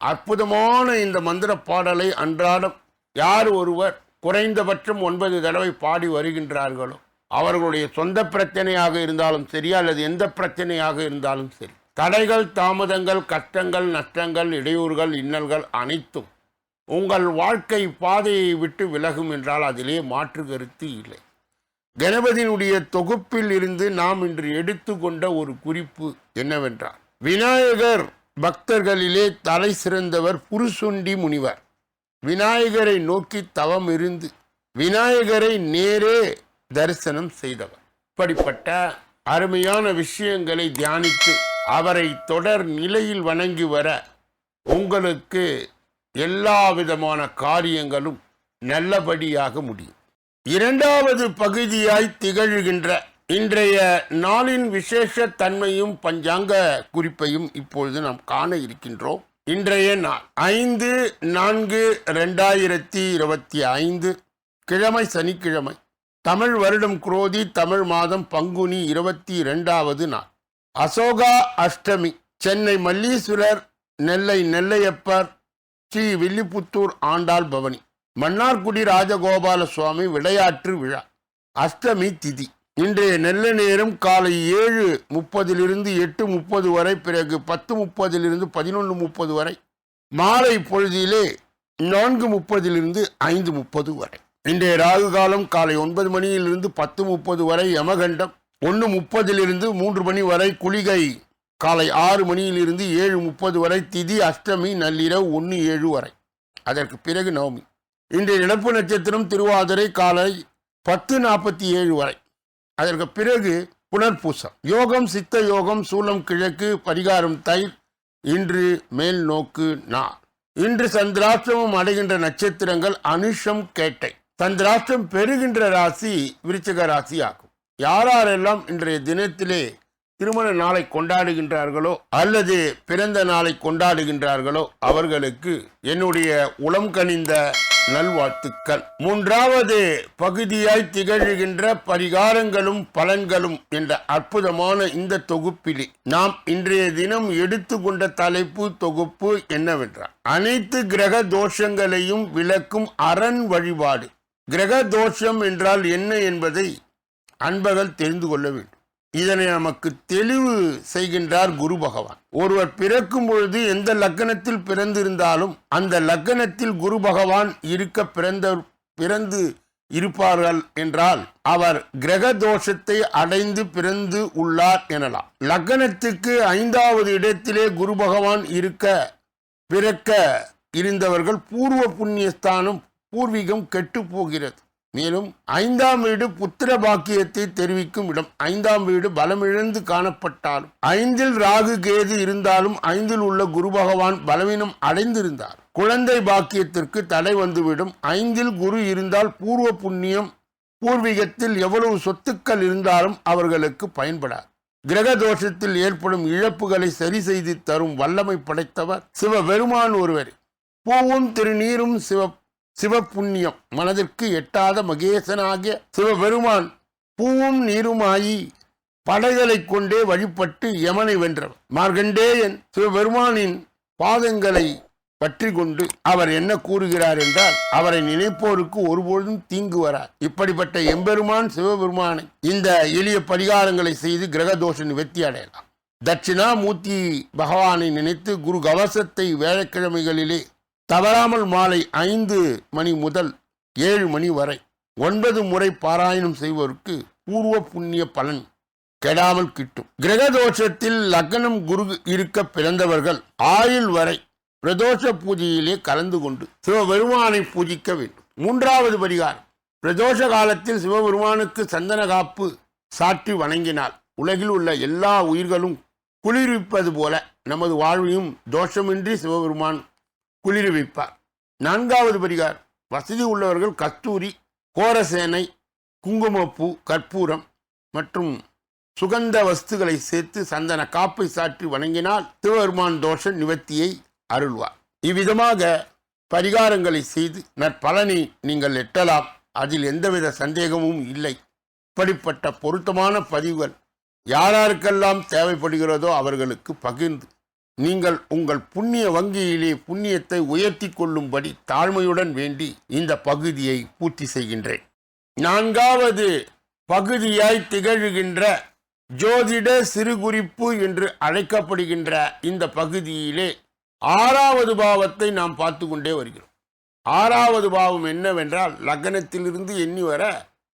அற்புதமான இந்த மந்திர பாடலை அன்றாடம் யார் ஒருவர் குறைந்தபட்சம் ஒன்பது தடவை பாடி வருகின்றார்களோ அவர்களுடைய சொந்த பிரச்சனையாக இருந்தாலும் சரி அல்லது எந்த பிரச்சனையாக இருந்தாலும் சரி தடைகள் தாமதங்கள் கஷ்டங்கள் நஷ்டங்கள் இடையூறுகள் இன்னல்கள் அனைத்தும் உங்கள் வாழ்க்கை பாதையை விட்டு விலகும் என்றால் அதிலே மாற்று கருத்து இல்லை. கணபதியினுடைய தொகுப்பில் இருந்து நாம் இன்று எடுத்துக்கொண்ட ஒரு குறிப்பு என்னவென்றால் விநாயகர் பக்தர்களிலே தலை சிறந்தவர் புருசுண்டி முனிவர். விநாயகரை நோக்கி தவம் இருந்து விநாயகரை நேரே தரிசனம் செய்தவர். இப்படிப்பட்ட அருமையான விஷயங்களை தியானித்து அவரை தொடர் நிலையில் வணங்கி வர உங்களுக்கு எல்லா விதமான காரியங்களும் நல்லபடியாக முடியும். இரண்டாவது பகுதியாய் திகழ்கின்ற இன்றைய நாளின் விசேஷ தன்மையும் பஞ்சாங்க குறிப்பையும் இப்பொழுது நாம் காண இருக்கின்றோம். இன்றைய நாள் ஐந்து நான்கு ரெண்டாயிரத்தி இருபத்தி ஐந்து கிழமை சனிக்கிழமை தமிழ் வருடம் குரோதி தமிழ் மாதம் பங்குனி இருபத்தி இரண்டாவது நாள். அசோகா அஷ்டமி சென்னை மல்லீஸ்வரர் நெல்லை நெல்லையப்பர் ஸ்ரீ வில்லிபுத்தூர் ஆண்டாள் பவனி மன்னார்குடி ராஜகோபால சுவாமி விளையாட்டு விழா அஷ்டமி திதி. இன்றைய நல்ல நேரம் காலை ஏழு முப்பதிலிருந்து எட்டு முப்பது வரை பிறகு பத்து முப்பதிலிருந்து பதினொன்று முப்பது வரை மாலை பொழுதிலே நான்கு முப்பதிலிருந்து ஐந்து முப்பது வரை. இன்றைய ராகு காலம் காலை ஒன்பது மணியிலிருந்து பத்து முப்பது வரை யமகண்டம் ஒன்று முப்பதிலிருந்து மூன்று மணி வரை குளிகை காலை ஆறு மணியிலிருந்து ஏழு முப்பது வரை திதி அஷ்டமி நள்ளிரவு ஒன்று ஏழு வரை. அதற்கு பிறகு நவமி. இன்றைய இழப்பு நட்சத்திரம் திருவாதிரை காலை பத்து நாற்பத்தி ஏழு வரை. அதற்கு பிறகு புனர்பூசம். யோகம் சித்த யோகம் சூலம் கிழக்கு பரிகாரம் தை இன்று மேல் நோக்கு நா. இன்று சந்திராஷ்டிரமம் அடைகின்ற நட்சத்திரங்கள் அனுஷம் கேட்டை. சந்திராஷ்டிரம் பெறுகின்ற ராசி விருச்சிக ராசி ஆகும் யாரெல்லாம் இன்றைய தினத்திலே திருமண நாளை கொண்டாடுகின்றார்களோ அல்லது பிறந்த நாளை கொண்டாடுகின்றார்களோ அவர்களுக்கு என்னுடைய உளம் கனிந்த நல்வாழ்த்துக்கள். மூன்றாவது பகுதியாய் திகழ்கின்ற பரிகாரங்களும் பலன்களும் என்ற அற்புதமான இந்த தொகுப்பிலே நாம் இன்றைய தினம் எடுத்துக்கொண்ட தலைப்பு தொகுப்பு என்னவென்றால் அனைத்து கிரக தோஷங்களையும் விளக்கும் அரண் வழிபாடு. கிரக தோஷம் என்றால் என்ன என்பதை அன்பர்கள் தெரிந்து கொள்ள வேண்டும். இதனை நமக்கு தெளிவு செய்கின்றார் குரு பகவான். ஒருவர் பிறக்கும் பொழுது எந்த லக்கணத்தில் பிறந்திருந்தாலும் அந்த லக்கணத்தில் குரு பகவான் இருக்க பிறந்த பிறந்து இருப்பார்கள் என்றால் அவர் கிரக தோஷத்தை அடைந்து பிறந்து உள்ளார் எனலாம். லக்கணத்துக்கு ஐந்தாவது இடத்திலே குரு பகவான் இருக்க பிறக்க இருந்தவர்கள் பூர்வ புண்ணியஸ்தானம் பூர்வீகம் கெட்டு போகிறது. மேலும் ஐந்தாம் வீடு புத்திர பாக்கியத்தை தெரிவிக்கும் இடம். ஐந்தாம் வீடு பலமிழந்து காணப்பட்டாலும் ஐந்தில் ராகு கேது இருந்தாலும் ஐந்தில் உள்ள குரு பகவான் பலவீனம் அடைந்திருந்தார். குழந்தை பாக்கியத்திற்கு தடை வந்துவிடும். ஐந்தில் குரு இருந்தால் பூர்வ புண்ணியம் பூர்வீகத்தில் எவ்வளவு சொத்துக்கள் இருந்தாலும் அவர்களுக்கு பயன்படாது. கிரக தோஷத்தில் ஏற்படும் இழப்புகளை சரி செய்து தரும் வல்லமை படைத்தவர் சிவபெருமான் ஒருவர். பூவும் திருநீரும் சிவ சிவப்புண்ணியம் மனதிற்கு எட்டாத மகேசனாகிய சிவபெருமான் பூவும் நீருமாயி படைகளைக் கொண்டே வழிபட்டு யமனை வென்றவர். மார்கண்டேயன் சிவபெருமானின் பாதங்களை பற்றி கொண்டு அவர் என்ன கூறுகிறார் என்றால் அவரை நினைப்போருக்கு ஒருபொழுதும் தீங்கு வரார் இப்படிப்பட்ட எம்பெருமான் சிவபெருமானை இந்த எளிய பரிகாரங்களை செய்து கிரகதோஷ நிவர்த்தி அடையலாம். தட்சிணாமூர்த்தி பகவானை நினைத்து குரு கவசத்தை வேலைக்கிழமைகளிலே தவறாமல் மாலை ஐந்து மணி முதல் ஏழு மணி வரை ஒன்பது முறை பாராயணம் செய்வோருக்கு பூர்வ புண்ணிய பலன் கெடாமல் கிட்டும். கிரக தோஷத்தில் லக்னம் குரு இருக்க பிறந்தவர்கள் ஆயுள் வரை பிரதோஷ பூஜையிலே கலந்து கொண்டு சிவபெருமானை பூஜிக்க வேண்டும். மூன்றாவது பரிகாரம் பிரதோஷ காலத்தில் சிவபெருமானுக்கு சந்தன காப்பு சாற்றி வணங்கினால் உலகில் உள்ள எல்லா உயிர்களும் குளிர்விப்பது போல நமது வாழ்வையும் தோஷமின்றி சிவபெருமான் குளிர்விப்பார் நான்காவது பரிகாரம். வசதி உள்ளவர்கள் கஸ்தூரி கோரசேனை குங்குமப்பூ கற்பூரம் மற்றும் சுகந்த வஸ்துகளை சேர்த்து சந்தன காப்பை சாற்றி வணங்கினால் சிவபெருமான் தோஷ நிவர்த்தியை அருள்வார். இவ்விதமாக பரிகாரங்களை செய்து நற்பலனை நீங்கள் எட்டலாம். அதில் எந்தவித சந்தேகமும் இல்லை. இப்படிப்பட்ட பொருத்தமான பதிவுகள் யாராருக்கெல்லாம் தேவைப்படுகிறதோ அவர்களுக்கு பகிர்ந்து நீங்கள் உங்கள் புண்ணிய வங்கியிலே புண்ணியத்தை உயர்த்தி கொள்ளும்படி தாழ்மையுடன் வேண்டி இந்த பகுதியை பூர்த்தி செய்கின்றேன். நான்காவது பகுதியாய் திகழ்கின்ற ஜோதிட சிறுகுறிப்பு என்று அழைக்கப்படுகின்ற இந்த பகுதியிலே ஆறாவது பாவத்தை நாம் பார்த்து கொண்டே வருகிறோம். ஆறாவது பாவம் என்னவென்றால் லக்னத்திலிருந்து எண்ணி வர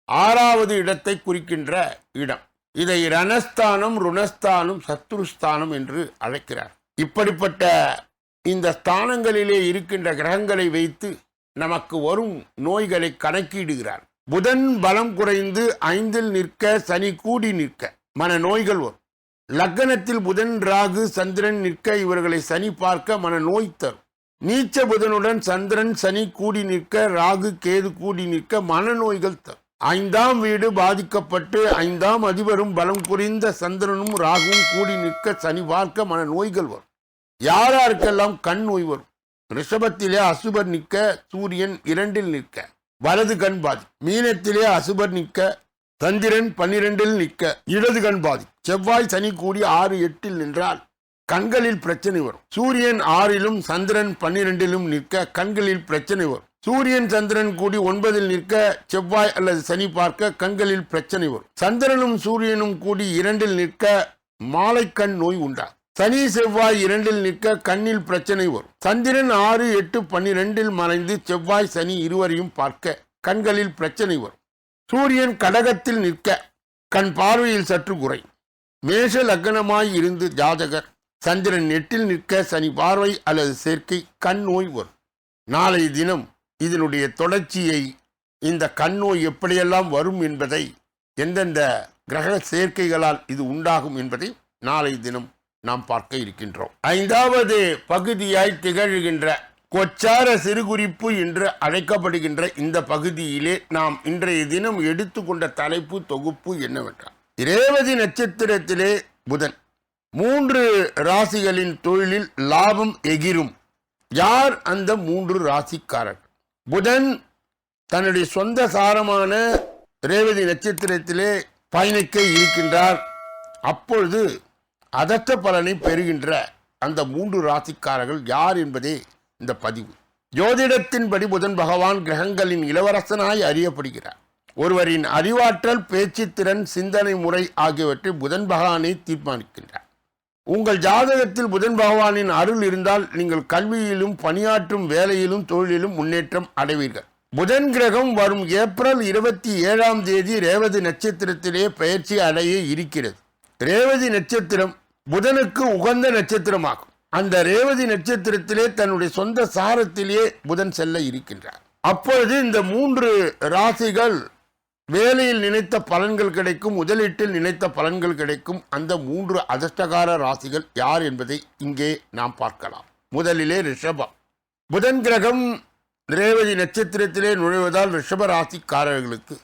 ஆறாவது இடத்தை குறிக்கின்ற இடம். இதை ரணஸ்தானம் ருணஸ்தானம் சத்ருஸ்தானம் என்று அழைக்கிறார். இப்படிப்பட்ட இந்த ஸ்தானங்களிலே இருக்கின்ற கிரகங்களை வைத்து நமக்கு வரும் நோய்களை கணக்கிடுகிறார். புதன் பலம் குறைந்து ஐந்தில் நிற்க சனி கூடி நிற்க மன நோய்கள் வரும். லக்னத்தில் புதன் ராகு சந்திரன் நிற்க இவர்களை சனி பார்க்க மன நோய் தரும். நீச்ச புதனுடன் சந்திரன் சனி கூடி நிற்க ராகு கேது கூடி நிற்க மனநோய்கள் தரும். ஐந்தாம் வீடு பாதிக்கப்பட்டு ஐந்தாம் அதிபரும் பலம் குறைந்த சந்திரனும் ராகுவும் கூடி நிற்க சனி பார்க்க மன நோய்கள் வரும். யாராருக்கெல்லாம் கண் நோய் வரும்? ரிஷபத்திலே அசுபர் நிற்க சூரியன் இரண்டில் நிற்க. வலது கண் பாதி. மீனத்திலே அசுபர் நிற்க சந்திரன் பன்னிரெண்டில் நிற்க. இடது கண் பாதி. செவ்வாய் சனி கூடி ஆறு எட்டில் நின்றால் கண்களில் பிரச்சனை வரும். சூரியன் ஆறிலும் சந்திரன் பன்னிரெண்டிலும் நிற்க கண்களில் பிரச்சனை வரும். சூரியன் சந்திரன் கூடி ஒன்பதில் நிற்க செவ்வாய் அல்லது சனி பார்க்க கண்களில் பிரச்சனை வரும். சந்திரனும் சூரியனும் கூடி இரண்டில் நிற்க மாலைக்கண் நோய் உண்டா சனி செவ்வாய் இரண்டில் நிற்க கண்ணில் பிரச்சனை வரும். சந்திரன் ஆறு எட்டு பன்னிரெண்டில் மறைந்து செவ்வாய் சனி இருவரையும் பார்க்க கண்களில் பிரச்சனை வரும். சூரியன் கடகத்தில் நிற்க கண் பார்வையில் சற்று குறை மேஷ லக்னமாய் இருந்து ஜாதகர் சந்திரன் எட்டில் நிற்க சனி பார்வை அல்லது சேர்க்கை கண் நோய் வரும். நாளை தினம் இதனுடைய தொடர்ச்சியை இந்த கண் நோய் எப்படியெல்லாம் வரும் என்பதை எந்தெந்த கிரக சேர்க்கைகளால் இது உண்டாகும் என்பதை நாளை தினம் நாம் பார்க்க இருக்கின்றோம். ஐந்தாவது பகுதியாய் திகழ்கின்ற கொச்சார சிறுகுறிப்பு என்று அழைக்கப்படுகின்ற இந்த பகுதியிலே நாம் இன்றைய தினம் எடுத்துக்கொண்ட தலைப்பு தொகுப்பு என்னவென்றால் ரேவதி நட்சத்திரத்திலே புதன் மூன்று ராசிகளின் தொழிலில் லாபம் எகிரும். யார் அந்த மூன்று ராசிக்காரர் புதன் தன்னுடைய சொந்த சாரமான ரேவதி நட்சத்திரத்திலே பயணிக்க இருக்கின்றார். அப்பொழுது அதற்ற பலனை பெறுகின்ற அந்த மூன்று ராசிக்காரர்கள் யார் என்பதே இந்த பதிவு. ஜோதிடத்தின்படி புதன் பகவான் கிரகங்களின் இளவரசனாய் அறியப்படுகிறார். ஒருவரின் அறிவாற்றல் பேச்சுத்திறன் சிந்தனை முறை ஆகியவற்றை புதன் பகவானை தீர்மானிக்கின்றார். உங்கள் ஜாதகத்தில் புதன் பகவானின் அருள் இருந்தால் நீங்கள் கல்வியிலும் பணியாற்றும் வேலையிலும் தொழிலிலும் முன்னேற்றம் அடைவீர்கள். புதன் கிரகம் வரும் ஏப்ரல் இருபத்தி ஏழாம் தேதி ரேவதி நட்சத்திரத்திலே பயிற்சி அடைய இருக்கிறது. ரேவதி நட்சத்திரம் புதனுக்கு உகந்த நட்சத்திரமாகும். அந்த ரேவதி நட்சத்திரத்திலே தன்னுடைய சொந்த சாரத்திலே புதன் செல்ல இருக்கின்றார். அப்பொழுது இந்த மூன்று ராசிகள் வேலையில் நினைத்த பலன்கள் கிடைக்கும் முதலீட்டில் நினைத்த பலன்கள் கிடைக்கும். அந்த மூன்று அதிர்ஷ்டகார ராசிகள் யார் என்பதை இங்கே நாம் பார்க்கலாம். முதலிலே ரிஷபம். புதன் கிரகம் ரேவதி நட்சத்திரத்திலே நுழைவதால் ரிஷப ராசிக்காரர்களுக்கு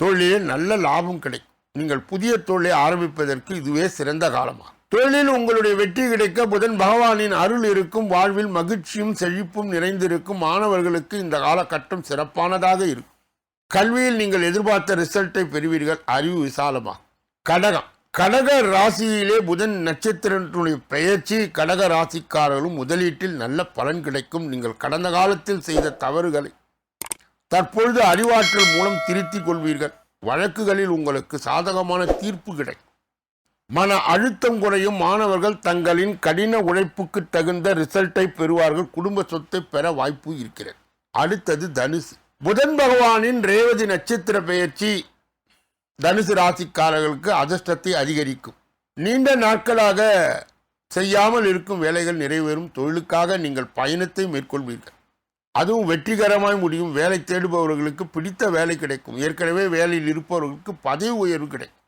தொழிலே நல்ல லாபம் கிடைக்கும். நீங்கள் புதிய தொழிலை ஆரம்பிப்பதற்கு இதுவே சிறந்த காலமாகும் தொழிலில் உங்களுடைய வெற்றி கிடைக்க புதன் பகவானின் அருள் இருக்கும் வாழ்வில் மகிழ்ச்சியும் செழிப்பும் நிறைந்திருக்கும். மாணவர்களுக்கு இந்த காலகட்டம் சிறப்பானதாக இருக்கும். கல்வியில் நீங்கள் எதிர்பார்த்த ரிசல்ட்டை பெறுவீர்கள். அறிவு விசாலமாகும் கடகம். கடக ராசியிலே புதன் நட்சத்திரத்தினுடைய பெயர்ச்சி கடக ராசிக்காரர்களும் முதலீட்டில் நல்ல பலன் கிடைக்கும். நீங்கள் கடந்த காலத்தில் செய்த தவறுகளை தற்பொழுது அறிவாற்றல் மூலம் திருத்திக் கொள்வீர்கள். வழக்குகளில் உங்களுக்கு சாதகமான தீர்ப்பு கிடைக்கும். மன அழுத்தம் குறையும். மாணவர்கள் தங்களின் கடின உழைப்புக்கு தகுந்த ரிசல்ட்டை பெறுவார்கள். குடும்ப சொத்தை பெற வாய்ப்பு இருக்கிறது. அடுத்தது தனுசு. புதன் பகவானின் ரேவதி நட்சத்திர பெயர்ச்சி தனுசு ராசிக்காரர்களுக்கு அதிர்ஷ்டத்தை அதிகரிக்கும். நீண்ட நாட்களாக செய்யாமல் இருக்கும் வேலைகள் நிறைவேறும். தொழிலுக்காக நீங்கள் பயணத்தை மேற்கொள்வீர்கள். அதுவும் வெற்றிகரமாய் முடியும். வேலை தேடுபவர்களுக்கு பிடித்த வேலை கிடைக்கும். ஏற்கனவே வேலையில் இருப்பவர்களுக்கு பதவி உயர்வு கிடைக்கும்.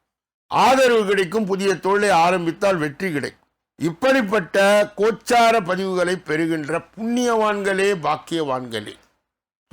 ஆதரவு கிடைக்கும். புதிய தொழிலை ஆரம்பித்தால் வெற்றி கிடைக்கும். இப்படிப்பட்ட கோச்சார பதிவுகளை பெறுகின்ற புண்ணியவான்களே பாக்கியவான்களே.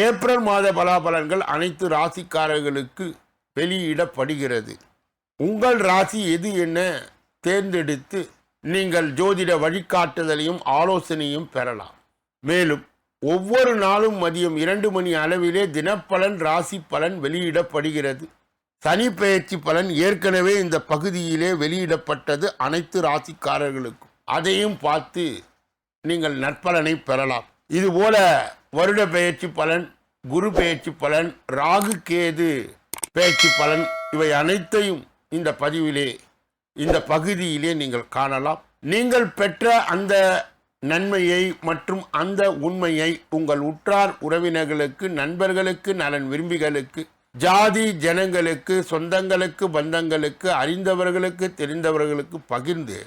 ஏப்ரல் மாத பலாபலன்கள் அனைத்து ராசிக்காரர்களுக்கு வெளியிடப்படுகிறது. உங்கள் ராசி எது என்ன தேர்ந்தெடுத்து நீங்கள் ஜோதிட வழிகாட்டுதலையும் ஆலோசனையும் பெறலாம். மேலும் ஒவ்வொரு நாளும் மதியம் இரண்டு மணி அளவிலே தினப்பலன் ராசி பலன் வெளியிடப்படுகிறது. சனி பெயர்ச்சி பலன் ஏற்கனவே இந்த பகுதியிலே வெளியிடப்பட்டது அனைத்து ராசிக்காரர்களுக்கும். அதையும் பார்த்து நீங்கள் நற்பலனை பெறலாம். இதுபோல வருட பெயர்ச்சி பலன் குரு பெயர்ச்சி பலன் ராகு கேது பெயர்ச்சி பலன் இவை அனைத்தையும் இந்த பதிவிலே இந்த பகுதியிலே நீங்கள் காணலாம். நீங்கள் பெற்ற அந்த நன்மையை மற்றும் அந்த உண்மையை உங்கள் உற்றார் உறவினர்களுக்கு நண்பர்களுக்கு நலன் விரும்பிகளுக்கு ஜாதி ஜனங்களுக்கு சொந்தங்களுக்கு பந்தங்களுக்கு அறிந்தவர்களுக்கு தெரிந்தவர்களுக்கு பகிர்ந்து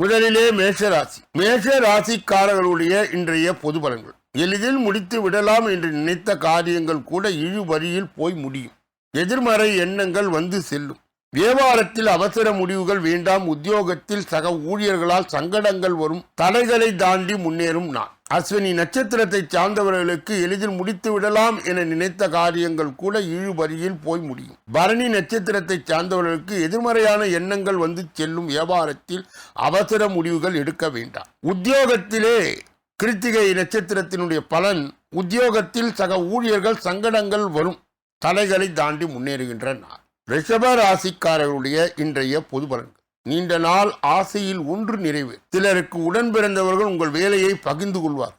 முதலிலே மேஷராசி. மேஷ ராசிக்காரர்களுடைய இன்றைய பொது பலன்கள். எளிதில் முடித்து விடலாம் என்று நினைத்த காரியங்கள் கூட இழுவரியில் போய் முடியும். எதிர்மறை எண்ணங்கள் வந்து செல்லும். வியாபாரத்தில் அவசர முடிவுகள் வேண்டாம். உத்தியோகத்தில் சக ஊழியர்களால் சங்கடங்கள் வரும். தடைகளை தாண்டி முன்னேறும் நான். அஸ்வினி நட்சத்திரத்தை சார்ந்தவர்களுக்கு எளிதில் முடித்து விடலாம் என நினைத்த காரியங்கள் கூட இழுபறியில் போய் முடியும். பரணி நட்சத்திரத்தை சார்ந்தவர்களுக்கு எதிர்மறையான எண்ணங்கள் வந்து செல்லும் வியாபாரத்தில் அவசர முடிவுகள் எடுக்க வேண்டாம். உத்தியோகத்திலே கிருத்திகை நட்சத்திரத்தினுடைய பலன் உத்தியோகத்தில் சக ஊழியர்கள் சங்கடங்கள் வரும். தடைகளை தாண்டி முன்னேறுகின்ற நாள் ரிஷப ராசிக்காரர்களுடைய இன்றைய பொது பலன்கள். நீண்ட நாள் ஆசையில் ஒன்று நிறைவு. சிலருக்கு உடன் பிறந்தவர்கள் உங்கள் வேலையை பகிர்ந்து கொள்வார்.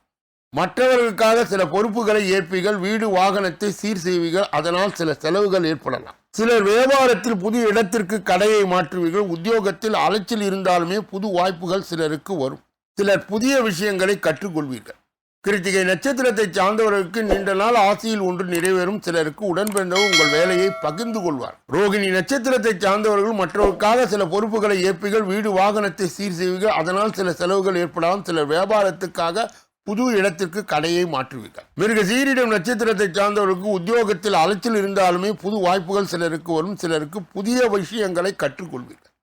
மற்றவர்களுக்காக சில பொறுப்புகளை ஏற்பீர்கள் வீடு வாகனத்தை சீர் செய்வீர்கள் அதனால் சில செலவுகள் ஏற்படலாம். சிலர் வியாபாரத்தில் புது இடத்திற்கு கடையை மாற்றுவீர்கள் உத்தியோகத்தில் அலைச்சல் இருந்தாலுமே புது வாய்ப்புகள் சிலருக்கு வரும். சிலர் புதிய விஷயங்களை கற்றுக்கொள்வீர்கள். கிருத்திகை நட்சத்திரத்தை சார்ந்தவர்களுக்கு நீண்ட நாள் ஆசையில் ஒன்று நிறைவேறும் சிலருக்கு உடன்பிறந்தவர் உங்கள் வேலையை பகிர்ந்து கொள்வார். ரோகிணி நட்சத்திரத்தை சார்ந்தவர்கள் மற்றவருக்காக சில பொறுப்புகளை ஏற்பீர்கள் வீடு வாகனத்தை சீர் செய்வீர்கள். அதனால் சில செலவுகள் ஏற்படலாம். சிலர் வியாபாரத்துக்காக புது இடத்திற்கு கடையை மாற்றுவீர்கள். மிருக சீரிடம் நட்சத்திரத்தை சார்ந்தவர்களுக்கு உத்தியோகத்தில் அலைச்சல் இருந்தாலுமே புது வாய்ப்புகள் சிலருக்கு வரும். சிலருக்கு புதிய விஷயங்களை கற்றுக்கொள்வீர்கள்.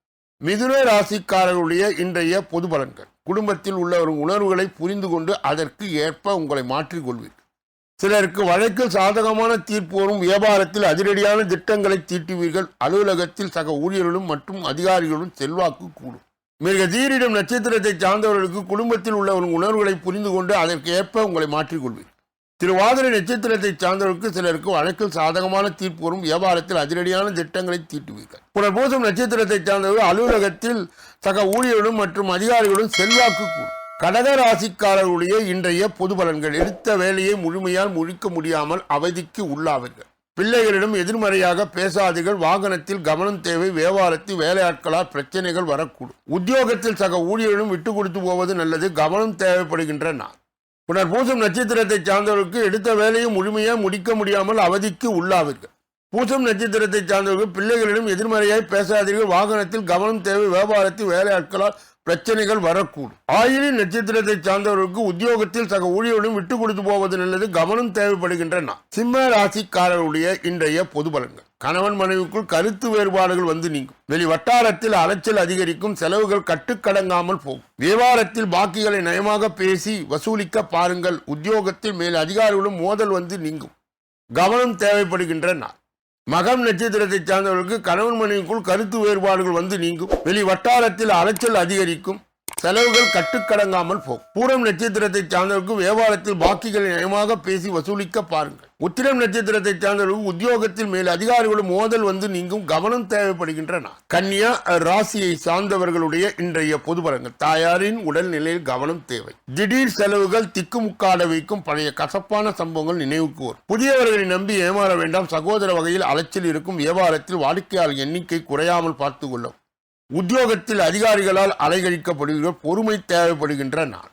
மிதுன ராசிக்காரர்களுடைய இன்றைய பொது பலன்கள். குடும்பத்தில் உள்ளவர் உணர்வுகளை புரிந்து கொண்டு அதற்கு ஏற்ப உங்களை மாற்றிக்கொள்வீர்கள் சிலருக்கு வழக்கில் சாதகமான தீர்ப்பு வரும் வியாபாரத்தில் அதிரடியான திட்டங்களை தீட்டுவீர்கள். அலுவலகத்தில் சக ஊழியர்களும் மற்றும் அதிகாரிகளும் செல்வாக்கு கூடும். மிக தீரிடம் நட்சத்திரத்தை சார்ந்தவர்களுக்கு குடும்பத்தில் உள்ள உணர்வுகளை புரிந்து கொண்டு அதற்கு ஏற்ப உங்களை மாற்றிக்கொள்வீர்கள் திருவாதிரை நட்சத்திரத்தை சார்ந்தவர்களுக்கு சிலருக்கு வழக்கில் சாதகமான தீர்ப்பு வரும். வியாபாரத்தில் அதிரடியான திட்டங்களை தீட்டுவீர்கள் புனர்பூசம் நட்சத்திரத்தை சார்ந்தவர்கள் அலுவலகத்தில் சக ஊழியர்களும் மற்றும் அதிகாரிகளும் செல்வாக்கு கூடும். கடக ராசிக்காரர்களுடைய இன்றைய பொது பலன்கள். எடுத்த வேலையை முழுமையால் முடிக்க முடியாமல் அவதிக்கு உள்ளாவீர்கள். பிள்ளைகளிடம் எதிர்மறையாக பேசாதீர்கள். வாகனத்தில் கவனம் தேவை. வியாபாரத்தில் வேலையாட்களால் பிரச்சனைகள் வரக்கூடும். உத்தியோகத்தில் சக ஊழியர்களும் விட்டு கொடுத்து போவது நல்லது. கவனம் தேவைப்படுகின்ற நான் புனர் பூசம் நட்சத்திரத்தை சார்ந்தவர்களுக்கு எடுத்த வேலையை முழுமையாக முடிக்க முடியாமல் அவதிக்கு உள்ளாவீர்கள். பூசம் நட்சத்திரத்தை சார்ந்தவர்கள் பிள்ளைகளிடம் எதிர்மறையாய் பேசாதீர்கள். வாகனத்தில் கவனம் தேவை. வியாபாரத்தில் வேலையாட்களால் பிரச்சனைகள் வரக்கூடும். ஆயிரம் நட்சத்திரத்தை சார்ந்தவர்களுக்கு உத்தியோகத்தில் சக ஊழியர்களும் விட்டு கொடுத்து போவது நல்லது. கவனம் தேவைப்படுகின்றன. சிம்ம ராசிக்காரருடைய இன்றைய பொது பலன்கள். கணவன் மனைவிக்குள் கருத்து வேறுபாடுகள் வந்து நீங்கும். வெளி வட்டாரத்தில் அலைச்சல் அதிகரிக்கும் செலவுகள் கட்டுக்கடங்காமல் போகும். வியாபாரத்தில் பாக்கிகளை நயமாக பேசி வசூலிக்க பாருங்கள். உத்தியோகத்தில் மேல் அதிகாரிகளும் மோதல் வந்து நீங்கும். கவனம் தேவைப்படுகின்ற நாள். மகம் நட்சத்திரத்தை சார்ந்தவர்களுக்கு கணவன் மனைவிக்குள் கருத்து வேறுபாடுகள் வந்து நீங்கும். வெளி வட்டாரத்தில் அலைச்சல் அதிகரிக்கும் செலவுகள் கட்டுக்கடங்காமல் போகும். பூரம் நட்சத்திரத்தை சார்ந்தவர்களுக்கு வியாபாரத்தில் பாக்கிகளை நயமாக பேசி வசூலிக்க பாருங்கள். உத்திரம் நட்சத்திரத்தை சார்ந்தவர்களுக்கு உத்தியோகத்தில் மேல் அதிகாரிகளும் மோதல் வந்து நீங்கும் கவனம் தேவைப்படுகின்றன. கன்னியா ராசியை சார்ந்தவர்களுடைய இன்றைய பொதுபலங்கள் தாயாரின் உடல்நிலையில் கவனம் தேவை. திடீர் செலவுகள் திக்குமுக்காட வைக்கும் பழைய கசப்பான சம்பவங்கள் நினைவுக்கு வரும் புதியவர்களை நம்பி ஏமாற வேண்டாம். சகோதர வகையில் அலைச்சல் இருக்கும் வியாபாரத்தில் வாடிக்கையாளர் எண்ணிக்கை குறையாமல் பார்த்துக் கொள்ளும் உத்தியோகத்தில் அதிகாரிகளால் அலைகழிக்கப்படுகிற பொறுமை தேவைப்படுகின்ற நாள்.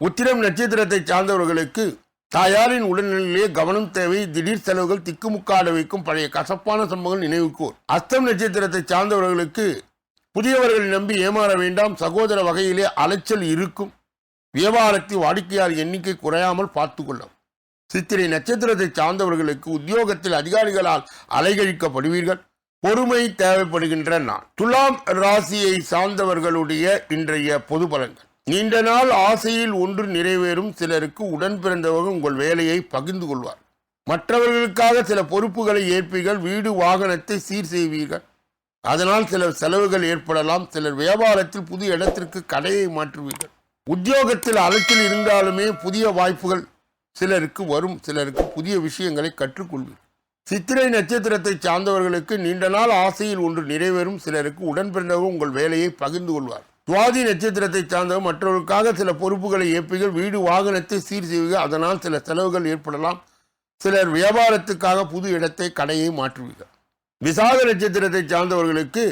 உத்திரம் நட்சத்திரத்தை சார்ந்தவர்களுக்கு தாயாரின் உடல்நிலையிலே கவனம் தேவை திடீர் செலவுகள் திக்குமுக்காட வைக்கும் பழைய கசப்பான சம்பவங்கள் நினைவுக்கூர் அஸ்தம் நட்சத்திரத்தை சார்ந்தவர்களுக்கு புதியவர்களை நம்பி ஏமாற வேண்டாம் சகோதர வகையிலே அலைச்சல் இருக்கும். வியாபாரத்தில் வாடிக்கையாளர் எண்ணிக்கை குறையாமல் பார்த்துக்கொள்ளும் சித்திரை நட்சத்திரத்தை சார்ந்தவர்களுக்கு உத்தியோகத்தில் அதிகாரிகளால் அலைகழிக்கப்படுவீர்கள். பொறுமை தேவைப்படுகின்ற நான் துலாம் ராசியை சார்ந்தவர்களுடைய இன்றைய பொது பலன்கள். நீண்ட நாள் ஆசையில் ஒன்று நிறைவேறும் சிலருக்கு உடன் பிறந்தவர்கள் உங்கள் வேலையை பகிர்ந்து கொள்வார். மற்றவர்களுக்காக சில பொறுப்புகளை ஏற்பீர்கள் வீடு வாகனத்தை சீர் செய்வீர்கள். அதனால் சில செலவுகள் ஏற்படலாம் சிலர் வியாபாரத்தில் புதிய இடத்திற்கு கடையை மாற்றுவீர்கள். உத்தியோகத்தில் அலைச்சல் இருந்தாலுமே புதிய வாய்ப்புகள் சிலருக்கு வரும் சிலருக்கு புதிய விஷயங்களை கற்றுக்கொள்வீர்கள். சித்திரை நட்சத்திரத்தை சார்ந்தவர்களுக்கு நீண்ட நாள் ஆசையில் ஒன்று நிறைவேறும் சிலருக்கு உடன் பிறந்தவர் உங்கள் வேலையை பகிர்ந்து கொள்வார். சுவாதி நட்சத்திரத்தை சார்ந்தவர் மற்றவர்களுக்காக சில பொறுப்புகளை ஏற்பீர்கள் வீடு வாகனத்தை சீர் செய்வீர்கள் அதனால் சில செலவுகள் ஏற்படலாம். சிலர் வியாபாரத்துக்காக புது இடத்தை கடையை மாற்றுவீர்கள். விசாக நட்சத்திரத்தை சார்ந்தவர்களுக்கு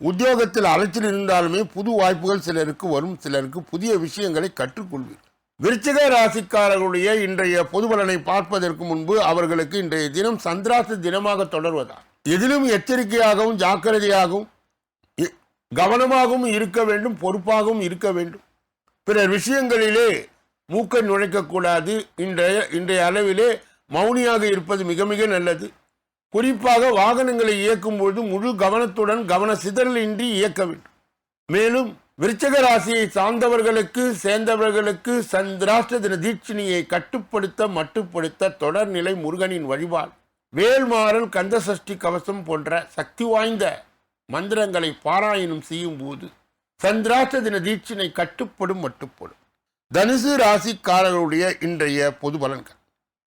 உத்தியோகத்தில் அலைச்சல் இருந்தாலுமே புது வாய்ப்புகள் சிலருக்கு வரும். சிலருக்கு புதிய விஷயங்களை கற்றுக்கொள்வீர்கள். விருச்சிக ராசிக்காரர்களுடைய இன்றைய பொதுபலனை பார்ப்பதற்கு முன்பு அவர்களுக்கு இன்றைய தினம் சந்திராச தினமாக தொடர்வதால். எதிலும் எச்சரிக்கையாகவும் ஜாக்கிரதையாகவும் கவனமாகவும் இருக்க வேண்டும் பொறுப்பாகவும் இருக்க வேண்டும். பிறர் விஷயங்களிலே மூக்கை நுழைக்கக்கூடாது. இன்றைய இன்றைய அளவிலே மௌனியாக இருப்பது மிக மிக நல்லது. குறிப்பாக வாகனங்களை இயக்கும் பொழுது முழு கவனத்துடன் கவன சிதறலின்றி இயக்க வேண்டும். மேலும் விருச்சக ராசியை சார்ந்தவர்களுக்கு சேர்ந்தவர்களுக்கு சந்திராஷ்ட தின தீட்சிணியை கட்டுப்படுத்த மட்டுப்படுத்த தொடர்நிலை முருகனின் வழிபாடு. வேல்மாறல் கந்தசஷ்டி கவசம் போன்ற சக்தி வாய்ந்த மந்திரங்களை பாராயணம் செய்யும் போது சந்திராஷ்ட தின தீட்சினை கட்டுப்படும் மட்டுப்படும். தனுசு ராசிக்காரர்களுடைய இன்றைய பொது பலன்கள்.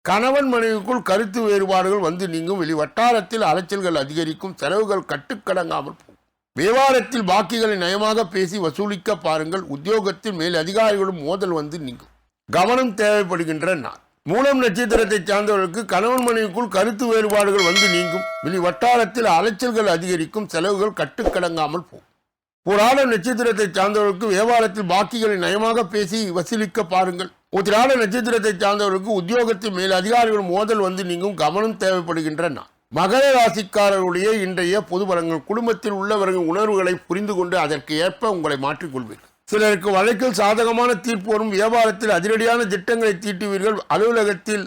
கணவன் மனைவிக்குள் கருத்து வேறுபாடுகள் வந்து நீங்கும். வெளி வட்டாரத்தில் அலைச்சல்கள் அதிகரிக்கும். செலவுகள் கட்டுக்கடங்காமல் போகும். வியாபாரத்தில் பாக்கிகளை நயமாக பேசி வசூலிக்க பாருங்கள். உத்தியோகத்தில் மேல் அதிகாரிகளும் மோதல் வந்து நீங்கும். கவனம் தேவைப்படுகின்ற நாள். மூலம் நட்சத்திரத்தை சார்ந்தவர்களுக்கு கணவன் மனைவிக்குள் கருத்து வேறுபாடுகள் வந்து நீங்கும். வெளி வட்டாரத்தில் அலைச்சல்கள் அதிகரிக்கும். செலவுகள் கட்டுக்கடங்காமல் போகும். புராண நட்சத்திரத்தை சார்ந்தவர்களுக்கு வியாபாரத்தில் பாக்கிகளை நயமாக பேசி வசூலிக்க பாருங்கள். உத்திராட நட்சத்திரத்தை சார்ந்தவர்களுக்கு உத்தியோகத்தில் மேல் அதிகாரிகள் மோதல் வந்து நீங்கும். கவனம் தேவைப்படுகின்ற நாள். மகர ராசிக்காரர்களுடைய இன்றைய பொது பலன்கள் குடும்பத்தில் உள்ளவர்கள் உணர்வுகளை புரிந்து கொண்டு அதற்கு ஏற்ப உங்களை மாற்றிக்கொள்வீர்கள் சிலருக்கு வழக்கில் சாதகமான தீர்ப்பு வரும் வியாபாரத்தில் அதிரடியான திட்டங்களை தீட்டுவீர்கள் அலுவலகத்தில்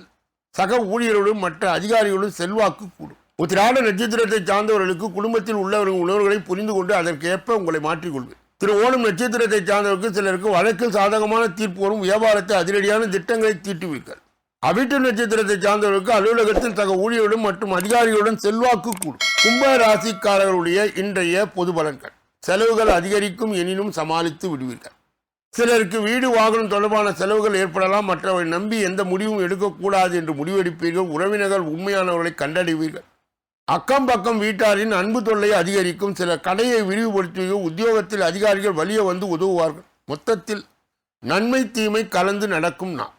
சக ஊழியர்களும் மற்ற அதிகாரிகளும் செல்வாக்கு கூடும். உத்திராட நட்சத்திரத்தை சார்ந்தவர்களுக்கு குடும்பத்தில் உள்ளவர்கள் உணர்வுகளை புரிந்து கொண்டு அதற்கு ஏற்ப உங்களை மாற்றிக்கொள்வீர்கள் திரு ஓணம் நட்சத்திரத்தை சார்ந்தவருக்கு சிலருக்கு வழக்கில் சாதகமான தீர்ப்பு வரும் வியாபாரத்தை அதிரடியான திட்டங்களை தீட்டுவீர்கள். அவிட்டு நட்சத்திரத்தை சார்ந்தவர்களுக்கு அலுவலகத்தில் சக ஊழியர்களும் மற்றும் அதிகாரிகளுடன் செல்வாக்கு கூடும். கும்ப ராசிக்காரர்களுடைய இன்றைய பொது பலன்கள். செலவுகள் அதிகரிக்கும் எனினும் சமாளித்து விடுவீர்கள். சிலருக்கு வீடு வாகனம் தொடர்பான செலவுகள் ஏற்படலாம். மற்றவரை நம்பி எந்த முடிவும் எடுக்கக்கூடாது என்று முடிவெடுப்பீர்கள். உறவினர்கள் உண்மையானவர்களை கண்டறிவீர்கள் அக்கம் பக்கம் வீட்டாரின் அன்பு தொல்லை அதிகரிக்கும். சில கடையை விரிவுபடுத்துவீர்கள். உத்தியோகத்தில் அதிகாரிகள் வலிய வந்து உதவுவார்கள். மொத்தத்தில் நன்மை தீமை கலந்து நடக்கும் நான்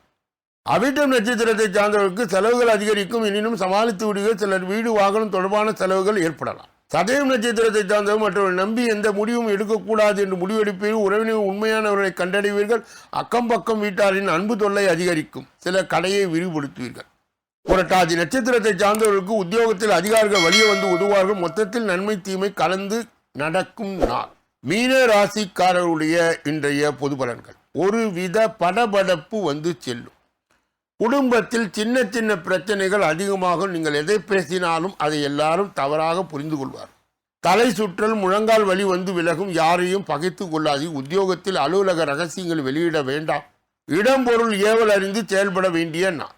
அவிட்டம் நட்சத்திரத்தை சார்ந்தவர்களுக்கு செலவுகள் அதிகரிக்கும். எனினும் சமாளித்து விடுவீர்கள் சிலர் வீடு வாகனம் தொடர்பான செலவுகள் ஏற்படலாம். சதயம் நட்சத்திரத்தை சார்ந்தவர் மற்றவர்கள் நம்பி எந்த முடிவும் எடுக்கக்கூடாது என்று முடிவெடுப்பீர்கள். உறவினர் உண்மையானவர்களை கண்டறிவீர்கள் அக்கம் பக்கம் வீட்டாரின் அன்பு தொல்லை அதிகரிக்கும். சில கடையை விரிவுபடுத்துவீர்கள். புரட்டாதி நட்சத்திரத்தை சார்ந்தவர்களுக்கு உத்தியோகத்தில் அதிகாரிகள் வழியே வந்து உதவுவார்கள். மொத்தத்தில் நன்மை தீமை கலந்து நடக்கும் நாள். மீன ராசிக்காரருடைய இன்றைய பொது பலன்கள். ஒரு வித படபடப்பு வந்து செல்லும். குடும்பத்தில் சின்ன சின்ன பிரச்சனைகள் அதிகமாகும் நீங்கள் எதை பேசினாலும் அதை எல்லாரும் தவறாக புரிந்து கொள்வார் தலை சுற்றல் முழங்கால் வலி வந்து விலகும் யாரையும் பகைத்து கொள்ளாது. உத்தியோகத்தில் அலுவலக ரகசியங்கள் வெளியிட வேண்டாம். இடம் பொருள் ஏவல் அறிந்து செயல்பட வேண்டிய நான்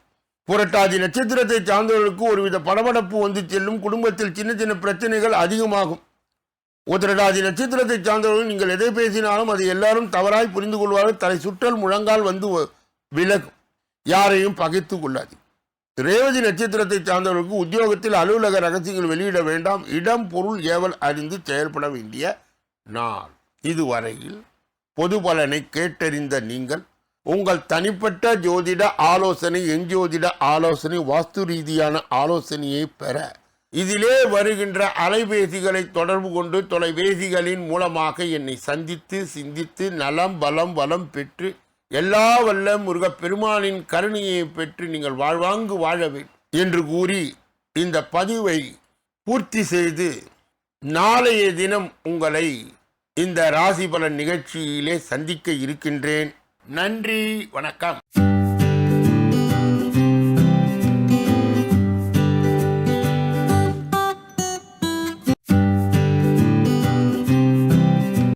புரட்டாதி நட்சத்திரத்தை சார்ந்தவர்களுக்கு ஒருவித படபடப்பு வந்து செல்லும். குடும்பத்தில் சின்ன சின்ன பிரச்சனைகள் அதிகமாகும். உத்திரடாதி நட்சத்திரத்தை சார்ந்தவர்கள் நீங்கள் எதை பேசினாலும் அதை எல்லாரும் தவறாய் புரிந்து கொள்வார்கள். தலை சுற்றல் முழங்கால் வந்து விலகும். யாரையும் பகைத்து கொள்ளாது. ரேவதி நட்சத்திரத்தை சார்ந்தவர்களுக்கு உத்தியோகத்தில் அலுவலக ரகசியங்கள் வெளியிட வேண்டாம். இடம் பொருள் ஏவல் அறிந்து செயல்பட வேண்டிய நாள். இதுவரையில் பொது பலனை கேட்டறிந்த நீங்கள் உங்கள் தனிப்பட்ட ஜோதிட ஆலோசனை எஞ்சோதிட ஆலோசனை வாஸ்து ரீதியான ஆலோசனையை பெற இதிலே வருகின்ற அலைபேசிகளை தொடர்பு கொண்டு தொலைபேசிகளின் மூலமாக என்னை சந்தித்து சிந்தித்து நலம் பலம் வளம் பெற்று எல்லா வல்ல முருகப் பெருமானின் கருணையை பெற்று நீங்கள் வாழ்வாங்கு வாழ வேண்டும் என்று கூறி இந்த பதிவை பூர்த்தி செய்து நாளைய தினம் உங்களை இந்த ராசி பலன் நிகழ்ச்சியிலே சந்திக்க இருக்கின்றேன். நன்றி வணக்கம்.